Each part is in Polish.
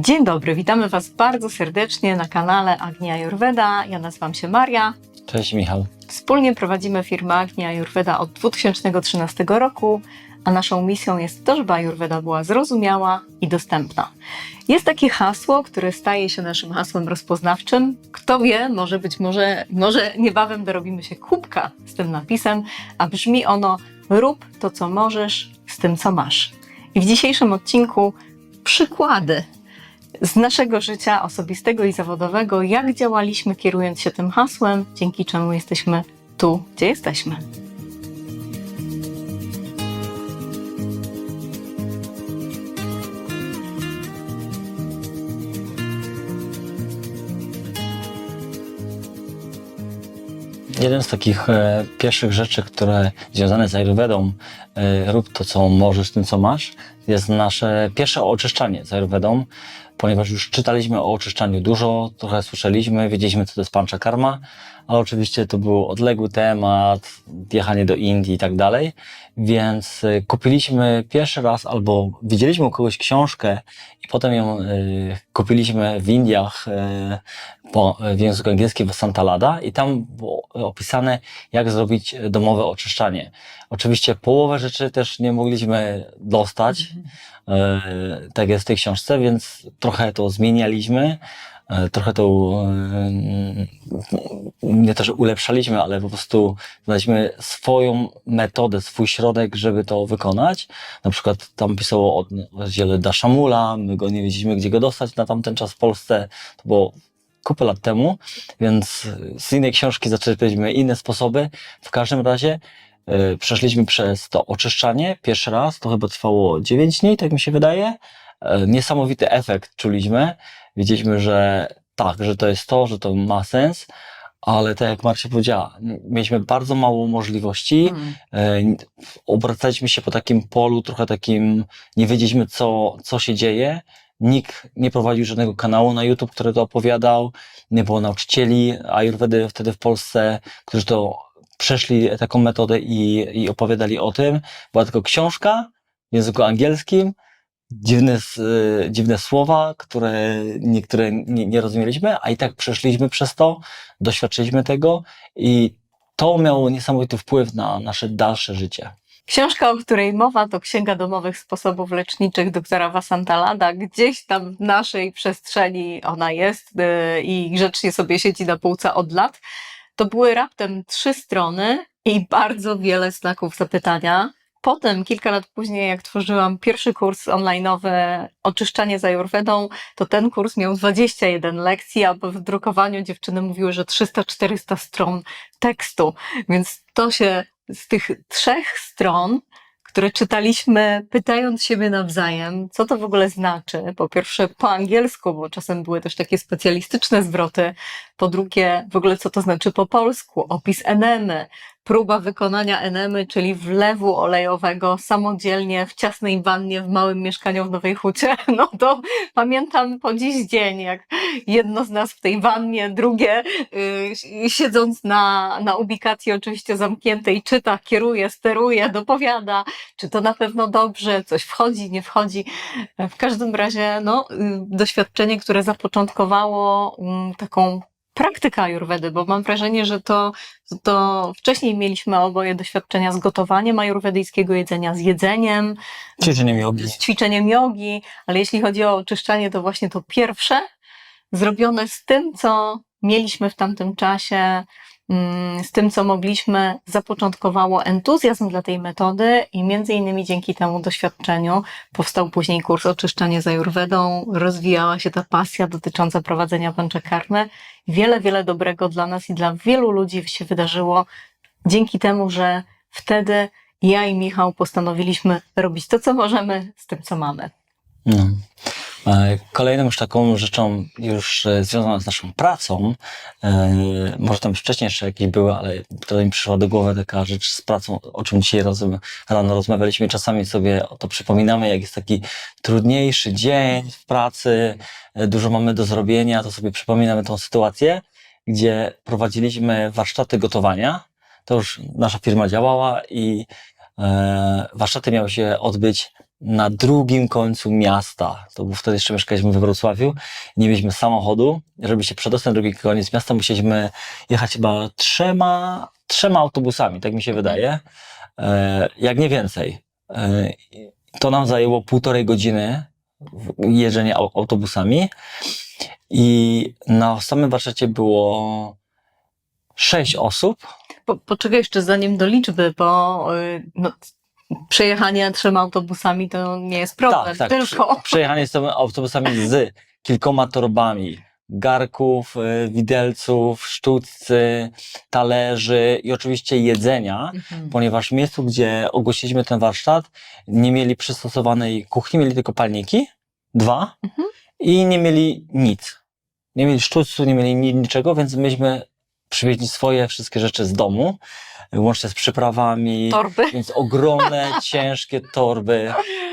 Dzień dobry, witamy Was bardzo serdecznie na kanale Agnia Ayurveda. Ja nazywam się Maria. Cześć Michał. Wspólnie prowadzimy firmę Agnia Ayurveda od 2013 roku, a naszą misją jest to, żeby Ayurveda była zrozumiała i dostępna. Jest takie hasło, które staje się naszym hasłem rozpoznawczym. Kto wie, może być może, może niebawem dorobimy się kubka z tym napisem, a brzmi ono rób to, co możesz z tym, co masz. I w dzisiejszym odcinku przykłady z naszego życia osobistego i zawodowego, jak działaliśmy kierując się tym hasłem, dzięki czemu jesteśmy tu, gdzie jesteśmy. Jeden z takich e, pierwszych rzeczy, które związane z Ayurvedą, e, rób to, co możesz tym, co masz, jest nasze pierwsze oczyszczanie z Ayurvedą, ponieważ już czytaliśmy o oczyszczaniu dużo, trochę słyszeliśmy, wiedzieliśmy, co to jest pancha karma, ale oczywiście to był odległy temat, jechanie do Indii i tak dalej, więc e, kupiliśmy pierwszy raz albo widzieliśmy u kogoś książkę i potem ją e, kupiliśmy w Indiach e, po, w języku angielskim w Santa Lada i tam było opisane, jak zrobić domowe oczyszczanie. Oczywiście połowę rzeczy też nie mogliśmy dostać, e, tak jest w tej książce, więc trochę to zmienialiśmy, e, trochę to e, nie to, że ulepszaliśmy, ale po prostu znaleźliśmy swoją metodę, swój środek, żeby to wykonać. Na przykład tam pisało o rozdziale Dashamula, my go nie wiedzieliśmy, gdzie go dostać na tamten czas w Polsce, to było kupę lat temu, więc z innej książki zaczerpaliśmy inne sposoby. W każdym razie przeszliśmy przez to oczyszczanie pierwszy raz, to chyba trwało 9 dni, tak mi się wydaje. E, Niesamowity efekt czuliśmy. Wiedzieliśmy, że tak, że to jest to, że to ma sens, ale tak jak Marcia powiedziała, mieliśmy bardzo mało możliwości. E, obracaliśmy się po takim polu, trochę takim, nie wiedzieliśmy co, co się dzieje. Nikt nie prowadził żadnego kanału na YouTube, który to opowiadał. Nie było nauczycieli Ayurvedy wtedy w Polsce, którzy to przeszli taką metodę i, i opowiadali o tym. Była tylko książka w języku angielskim, dziwne, e, dziwne słowa, które niektóre nie, nie rozumieliśmy, a i tak przeszliśmy przez to, doświadczyliśmy tego i to miało niesamowity wpływ na nasze dalsze życie. Książka, o której mowa, to Księga Domowych Sposobów Leczniczych doktora Vasantalada. Gdzieś tam w naszej przestrzeni ona jest yy, i grzecznie sobie siedzi na półce od lat. To były raptem trzy strony i bardzo wiele znaków zapytania. Potem, kilka lat później, jak tworzyłam pierwszy kurs online'owy Oczyszczanie z Ayurvedą, to ten kurs miał 21 lekcji, a w drukowaniu dziewczyny mówiły, że 300-400 stron tekstu. Więc to się z tych trzech stron, które czytaliśmy, pytając siebie nawzajem, co to w ogóle znaczy. Po pierwsze, po angielsku, bo czasem były też takie specjalistyczne zwroty. Po drugie, w ogóle, co to znaczy po polsku, opis enemy, próba wykonania enemy, czyli wlewu olejowego samodzielnie w ciasnej wannie w małym mieszkaniu w Nowej Hucie. No to pamiętam po dziś dzień, jak jedno z nas w tej wannie, drugie yy, siedząc na, na ubikacji oczywiście zamkniętej, czyta, kieruje, steruje, dopowiada, czy to na pewno dobrze, coś wchodzi, nie wchodzi. W każdym razie, no, y, doświadczenie, które zapoczątkowało mm, taką praktykę ajurwedy, bo mam wrażenie, że to, to wcześniej mieliśmy oboje doświadczenia z gotowaniem ajurwedyjskiego jedzenia, z jedzeniem, Ćwiczenie jogi. z ćwiczeniem jogi, ale jeśli chodzi o oczyszczanie, to właśnie to pierwsze, zrobione z tym, co mieliśmy w tamtym czasie, z tym, co mogliśmy, zapoczątkowało entuzjazm dla tej metody i między innymi dzięki temu doświadczeniu powstał później kurs Oczyszczanie z Ayurvedą, rozwijała się ta pasja dotycząca prowadzenia panchakarmy. Wiele, wiele dobrego dla nas i dla wielu ludzi się wydarzyło dzięki temu, że wtedy ja i Michał postanowiliśmy robić to, co możemy z tym, co mamy. No. E, Kolejną już taką rzeczą już e, związaną z naszą pracą, e, może tam wcześniej jeszcze jakieś były, ale wtedy mi przyszła do głowy taka rzecz z pracą, o czym dzisiaj rozum, rano rozmawialiśmy. Czasami sobie to przypominamy, jak jest taki trudniejszy dzień w pracy, dużo mamy do zrobienia, to sobie przypominamy tą sytuację, gdzie prowadziliśmy warsztaty gotowania. To już nasza firma działała i warsztaty miały się odbyć na drugim końcu miasta. To było wtedy jeszcze mieszkaliśmy we Wrocławiu. Nie mieliśmy samochodu. Żeby się przedostać na drugi koniec miasta, musieliśmy jechać chyba trzema, trzema autobusami, tak mi się wydaje. E, jak nie więcej. E, to nam zajęło półtorej godziny jeżdżenie au- autobusami i na samym warsztacie było sześć osób. Po, poczekaj jeszcze zanim do liczby, bo y, no, przejechanie trzema autobusami to nie jest problem, tak, tak. tylko Prze- Przejechanie z autobusami z kilkoma torbami garków, y, widelców, sztućcy, talerzy i oczywiście jedzenia, Mhm. ponieważ w miejscu, gdzie ogłosiliśmy ten warsztat, nie mieli przystosowanej kuchni, mieli tylko palniki, dwa, Mhm. i nie mieli nic. Nie mieli sztućcu, nie mieli ni- niczego, więc myśmy przywieźli swoje wszystkie rzeczy z domu, łącznie z przyprawami, torby. więc ogromne, ciężkie torby,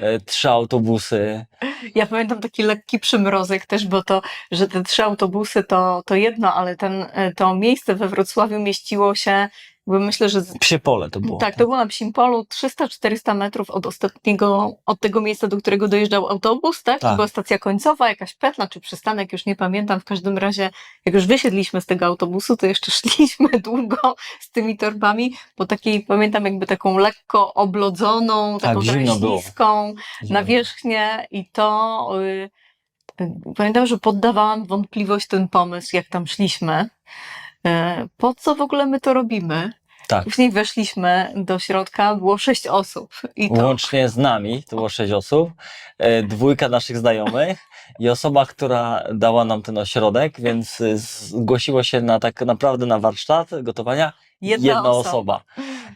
e, trzy autobusy. Ja pamiętam taki lekki przymrozek też, bo to, że te trzy autobusy to, to jedno, ale ten, y, to miejsce we Wrocławiu mieściło się, jakby myślę, że z, Psie pole to było. Tak, to było na Psim Polu 300-400 metrów od ostatniego, od tego miejsca, do którego dojeżdżał autobus, tak? To Tak. była stacja końcowa, jakaś petla czy przystanek, już nie pamiętam. W każdym razie, jak już wysiedliśmy z tego autobusu, to jeszcze szliśmy długo z tymi torbami po takiej, pamiętam jakby taką lekko oblodzoną, Tak, taką było. śliską nawierzchnię i to y, pamiętam, że poddawałam wątpliwość ten pomysł, jak tam szliśmy. Y, Po co w ogóle my to robimy? Tak. Później weszliśmy do środka, było sześć osób. I to Łącznie z nami, to było sześć osób, e, dwójka naszych znajomych i osoba, która dała nam ten ośrodek, więc e, zgłosiło się na tak naprawdę na warsztat gotowania jedna, osoba. osoba.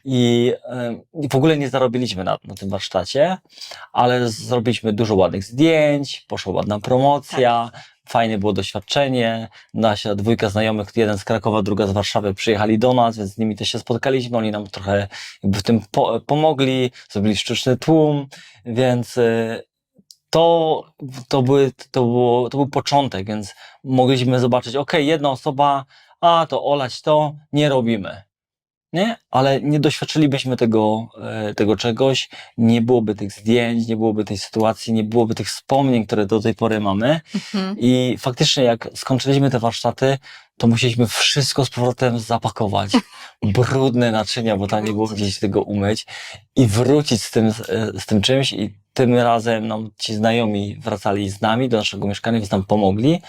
I, e, I w ogóle nie zarobiliśmy na, na tym warsztacie, ale zrobiliśmy dużo ładnych zdjęć, poszła ładna promocja, fajne było doświadczenie. Nasia dwójka znajomych, jeden z Krakowa, druga z Warszawy przyjechali do nas, więc z nimi też się spotkaliśmy. Oni nam trochę jakby w tym po, pomogli, zrobili sztuczny tłum, więc e, to, to, były, to, było, to był początek, więc mogliśmy zobaczyć, ok, jedna osoba, a to olać to, nie robimy. Nie? Ale nie doświadczylibyśmy tego, e, tego czegoś, nie byłoby tych zdjęć, nie byłoby tej sytuacji, nie byłoby tych wspomnień, które do tej pory mamy. Mhm. I faktycznie, jak skończyliśmy te warsztaty, to musieliśmy wszystko z powrotem zapakować. Brudne naczynia, bo tam nie było gdzieś tego umyć i wrócić z tym, e, z tym czymś. I tym razem nam ci znajomi wracali z nami do naszego mieszkania, więc nam pomogli.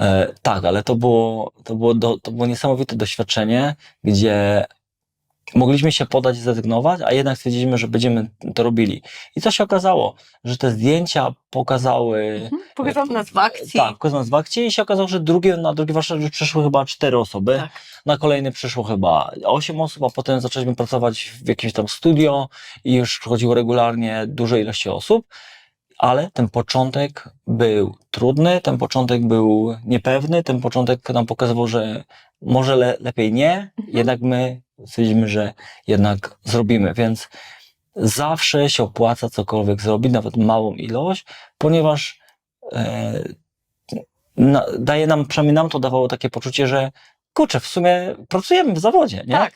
E, tak, ale to było, to, było do, to było niesamowite doświadczenie, gdzie mogliśmy się podać i zrezygnować, a jednak stwierdziliśmy, że będziemy to robili. I co się okazało? Że te zdjęcia pokazały Mhm. Pokazałam nas w akcji. tak, pokazano nas w akcji i się okazało, że drugie, na drugi warsztat już przyszły chyba cztery osoby. Tak. Na kolejny przyszło chyba osiem osób, a potem zaczęliśmy pracować w jakimś tam studio i już przychodziło regularnie duże ilości osób. Ale ten początek był trudny, ten początek był niepewny, ten początek nam pokazywał, że może le, lepiej nie, jednak my stwierdziliśmy, że jednak zrobimy. Więc zawsze się opłaca cokolwiek zrobić, nawet małą ilość, ponieważ e, na, daje nam, przynajmniej nam to dawało takie poczucie, że kurczę, w sumie pracujemy w zawodzie, nie? Tak,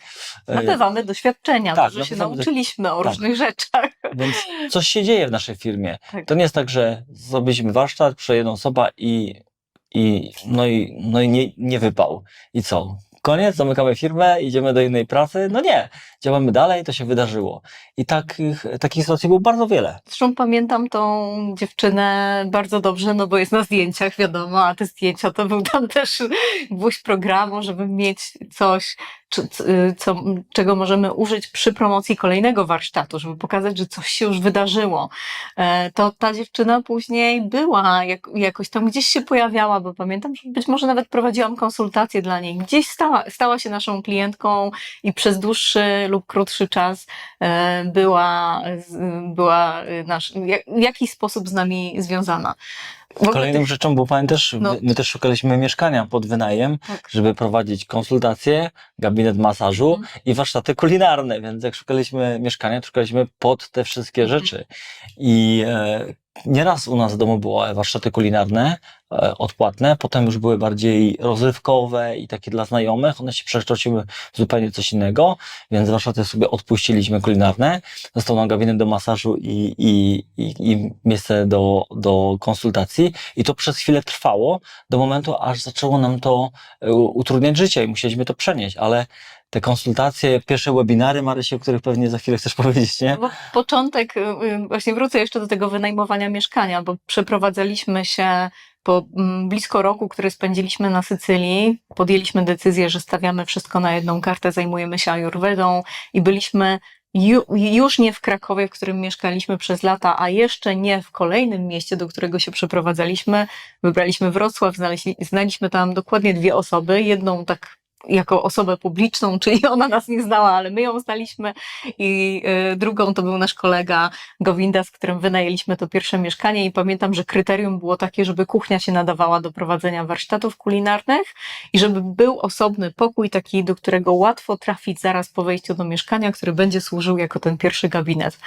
E, nabywamy doświadczenia, tak, dużo się nauczyliśmy o tak. różnych rzeczach. Więc coś się dzieje w naszej firmie. Tak. To nie jest tak, że zrobiliśmy warsztat, przyszła jedna osoba i, i no i, no i nie, nie wypał. I co? Koniec, zamykamy firmę, idziemy do innej pracy? No nie, działamy dalej, to się wydarzyło. I takich, takich sytuacji było bardzo wiele. Zresztą pamiętam tą dziewczynę bardzo dobrze, no bo jest na zdjęciach, wiadomo, a te zdjęcia to był tam też gwóźdź programu, żeby mieć coś, czy- c- co, czego możemy użyć przy promocji kolejnego warsztatu, żeby pokazać, że coś się już wydarzyło. E, To ta dziewczyna później była, jak, jakoś tam gdzieś się pojawiała, bo pamiętam, że być może nawet prowadziłam konsultacje dla niej. Gdzieś stała, stała się naszą klientką i przez dłuższy lub krótszy czas e, była, była e, nasz, w jakiś sposób z nami związana. Kolejną rzeczą, bo pamiętasz, No. my, też szukaliśmy mieszkania pod wynajem, Tak. żeby prowadzić konsultacje, gabinet masażu Mhm. i warsztaty kulinarne, więc jak szukaliśmy mieszkania, to szukaliśmy pod te wszystkie Mhm. rzeczy. I e, nieraz u nas w domu były warsztaty kulinarne, e, odpłatne, potem już były bardziej rozrywkowe i takie dla znajomych, one się przekształciły w zupełnie coś innego, więc warsztaty sobie odpuściliśmy kulinarne, został nam gabinet do masażu i, i, i, i miejsce do, do konsultacji i to przez chwilę trwało, do momentu, aż zaczęło nam to e, utrudniać życie i musieliśmy to przenieść, ale te konsultacje, pierwsze webinary, Marysi, o których pewnie za chwilę chcesz powiedzieć, nie? Bo początek, y, y, właśnie wrócę jeszcze do tego wynajmowania mieszkania, bo przeprowadzaliśmy się po mm, blisko roku, który spędziliśmy na Sycylii. Podjęliśmy decyzję, że stawiamy wszystko na jedną kartę, zajmujemy się ajurwedą i byliśmy ju, już nie w Krakowie, w którym mieszkaliśmy przez lata, a jeszcze nie w kolejnym mieście, do którego się przeprowadzaliśmy. Wybraliśmy Wrocław, znaleźli, znaliśmy tam dokładnie dwie osoby. Jedną tak jako osobę publiczną, czyli ona nas nie znała, ale my ją znaliśmy i y, drugą to był nasz kolega Gowinda, z którym wynajęliśmy to pierwsze mieszkanie i pamiętam, że kryterium było takie, żeby kuchnia się nadawała do prowadzenia warsztatów kulinarnych i żeby był osobny pokój taki, do którego łatwo trafić zaraz po wejściu do mieszkania, który będzie służył jako ten pierwszy gabinet.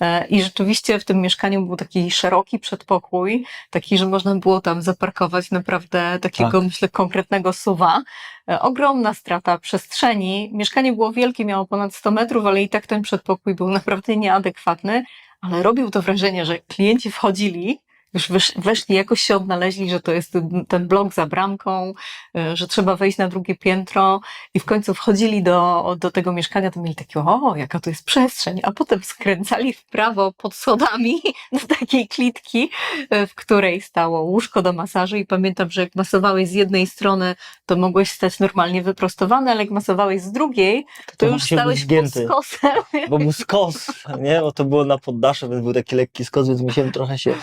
E, I rzeczywiście w tym mieszkaniu był taki szeroki przedpokój, taki, że można było tam zaparkować naprawdę takiego, myślę, konkretnego suwa. E, Ogromna strata przestrzeni. Mieszkanie było wielkie, miało ponad 100 metrów, ale i tak ten przedpokój był naprawdę nieadekwatny, ale robił to wrażenie, że klienci wchodzili, już wesz, weszli, jakoś się odnaleźli, że to jest ten- blok za bramką, e, że trzeba wejść na drugie piętro i w końcu wchodzili do, do tego mieszkania, to mieli takie, o, jaka to jest przestrzeń, a potem skręcali w prawo pod schodami do takiej klitki, e, w której stało łóżko do masażu i pamiętam, że jak masowałeś z jednej strony, to mogłeś stać normalnie wyprostowany, ale jak masowałeś z drugiej, to, To już stałeś pod skosem. Bo był skos, nie? Bo to było na poddasze, więc był taki lekki skos, więc musiałem trochę się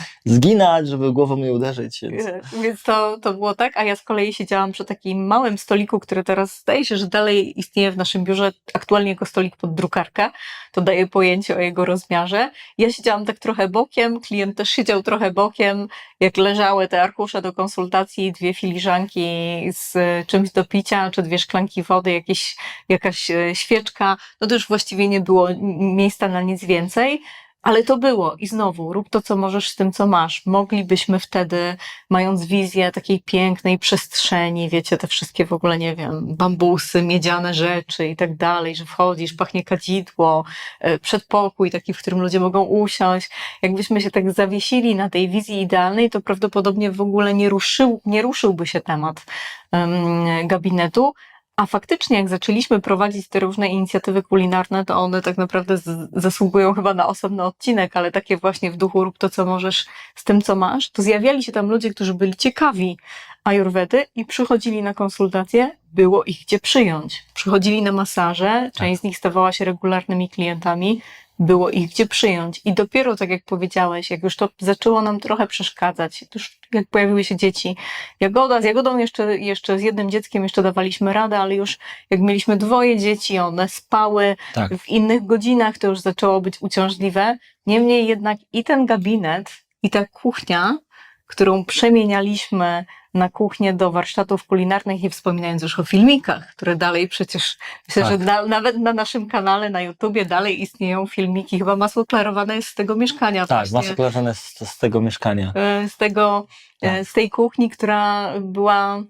zginać, żeby głową nie uderzyć. Więc... Więc to, to było tak, a ja z kolei siedziałam przy takim małym stoliku, który teraz zdaje się, że dalej istnieje w naszym biurze, aktualnie jako stolik pod drukarkę. To daje pojęcie o jego rozmiarze. Ja siedziałam tak trochę bokiem, klient też siedział trochę bokiem. Jak leżały te arkusze do konsultacji, dwie filiżanki z czymś do picia, czy dwie szklanki wody, jakieś, jakaś e, świeczka, no to już właściwie nie było miejsca na nic więcej. Ale to było i znowu, rób to, co możesz z tym, co masz. Moglibyśmy wtedy, mając wizję takiej pięknej przestrzeni, wiecie, te wszystkie w ogóle, nie wiem, bambusy, miedziane rzeczy i tak dalej, że wchodzisz, pachnie kadzidło, e, przedpokój taki, w którym ludzie mogą usiąść. Jakbyśmy się tak zawiesili na tej wizji idealnej, to prawdopodobnie w ogóle nie, ruszył, nie ruszyłby się temat em, gabinetu. A faktycznie, jak zaczęliśmy prowadzić te różne inicjatywy kulinarne, to one tak naprawdę zasługują chyba na osobny odcinek, ale takie właśnie w duchu rób to, co możesz z tym, co masz, to zjawiali się tam ludzie, którzy byli ciekawi ajurwedy i przychodzili na konsultacje, było ich gdzie przyjąć. Przychodzili na masaże, część z nich stawała się regularnymi klientami, było ich gdzie przyjąć. I dopiero, tak jak powiedziałeś, jak już to zaczęło nam trochę przeszkadzać, już jak pojawiły się dzieci, Jagoda, z Jagodą jeszcze, jeszcze z jednym dzieckiem jeszcze dawaliśmy radę, ale już jak mieliśmy dwoje dzieci, one spały Tak. w innych godzinach, to już zaczęło być uciążliwe. Niemniej jednak i ten gabinet, i ta kuchnia, którą przemienialiśmy na kuchnię do warsztatów kulinarnych, nie wspominając już o filmikach, które dalej przecież, myślę, Tak. że na, nawet na naszym kanale na YouTubie dalej istnieją filmiki. Chyba masło klarowane jest z tego mieszkania. Tak, właśnie masło klarzone z, z tego mieszkania. e, z tego, e, Tak. z tej kuchni, która była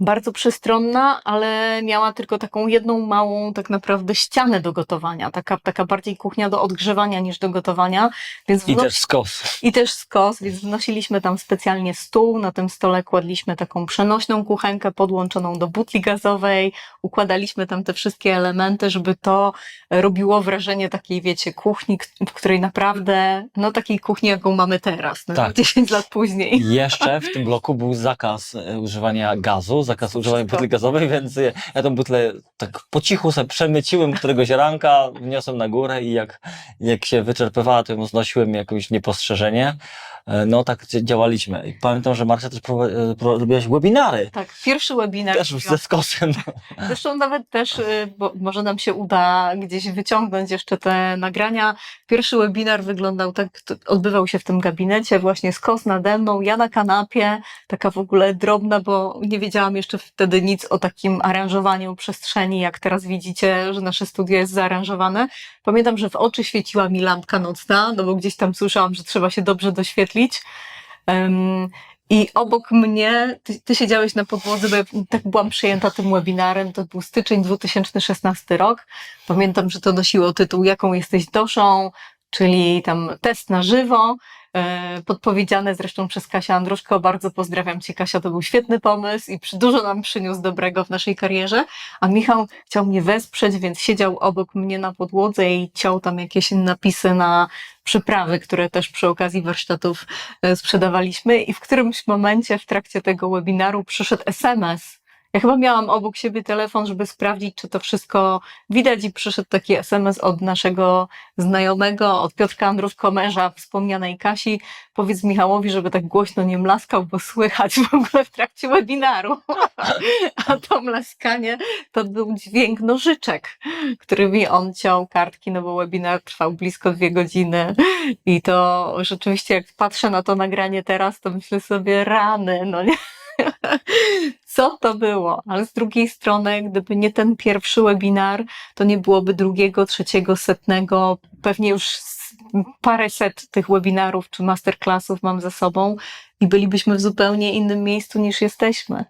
bardzo przystronna, ale miała tylko taką jedną małą tak naprawdę ścianę do gotowania. Taka, taka bardziej kuchnia do odgrzewania niż do gotowania. Więc I też skos. i też skos, więc wnosiliśmy tam specjalnie stół. Na tym stole kładliśmy taką przenośną kuchenkę podłączoną do butli gazowej. Układaliśmy tam te wszystkie elementy, żeby to robiło wrażenie takiej, wiecie, kuchni, w której naprawdę, no takiej kuchni, jaką mamy teraz, no, Tak. 10 lat później. Jeszcze w tym bloku był zakaz e, używania gazu, zakaz używania butli gazowej, więc ja tą butlę tak po cichu sobie przemyciłem któregoś ranka, wniosłem na górę i jak, jak się wyczerpywała, to ją znosiłem jakoś niepostrzeżenie. E, no tak dzia- działaliśmy. I pamiętam, że Marcia też e, pro- robiłaś webinary. Tak, pierwszy webinar. Też ze skosem. Zresztą nawet też, y, bo może nam się uda gdzieś wyciągnąć jeszcze te nagrania. Pierwszy webinar wyglądał tak, odbywał się w tym gabinecie, właśnie skos nade mną, ja na kanapie, taka w ogóle drobna, bo nie wiedziałam jeszcze wtedy nic o takim aranżowaniu przestrzeni, jak teraz widzicie, że nasze studio jest zaaranżowane. Pamiętam, że w oczy świeciła mi lampka nocna, no bo gdzieś tam słyszałam, że trzeba się dobrze doświetlić. Em, I obok mnie, ty, ty siedziałeś na podłodze, bo ja tak byłam przyjęta tym webinarem, to był styczeń 2016 rok. Pamiętam, że to nosiło tytuł Jaką jesteś doszą, czyli tam test na żywo, podpowiedziane zresztą przez Kasię Andruszko. Bardzo pozdrawiam Cię, Kasia, to był świetny pomysł i dużo nam przyniósł dobrego w naszej karierze. A Michał chciał mnie wesprzeć, więc siedział obok mnie na podłodze i ciął tam jakieś napisy na przyprawy, które też przy okazji warsztatów e, sprzedawaliśmy i w którymś momencie w trakcie tego webinaru przyszedł SMS. Ja chyba miałam obok siebie telefon, żeby sprawdzić, czy to wszystko widać i przyszedł taki SMS od naszego znajomego, od Piotrka Andrówko, męża wspomnianej Kasi. Powiedz Michałowi, żeby tak głośno nie mlaskał, bo słychać w ogóle w trakcie webinaru. A to mlaskanie to był dźwięk nożyczek, którymi on ciął kartki, no bo webinar trwał blisko dwie godziny. I to rzeczywiście, jak patrzę na to nagranie teraz, to myślę sobie rany, no nie? Co to było? Ale z drugiej strony, gdyby nie ten pierwszy webinar, to nie byłoby drugiego, trzeciego, setnego, pewnie już paręset tych webinarów czy masterclassów mam za sobą i bylibyśmy w zupełnie innym miejscu niż jesteśmy.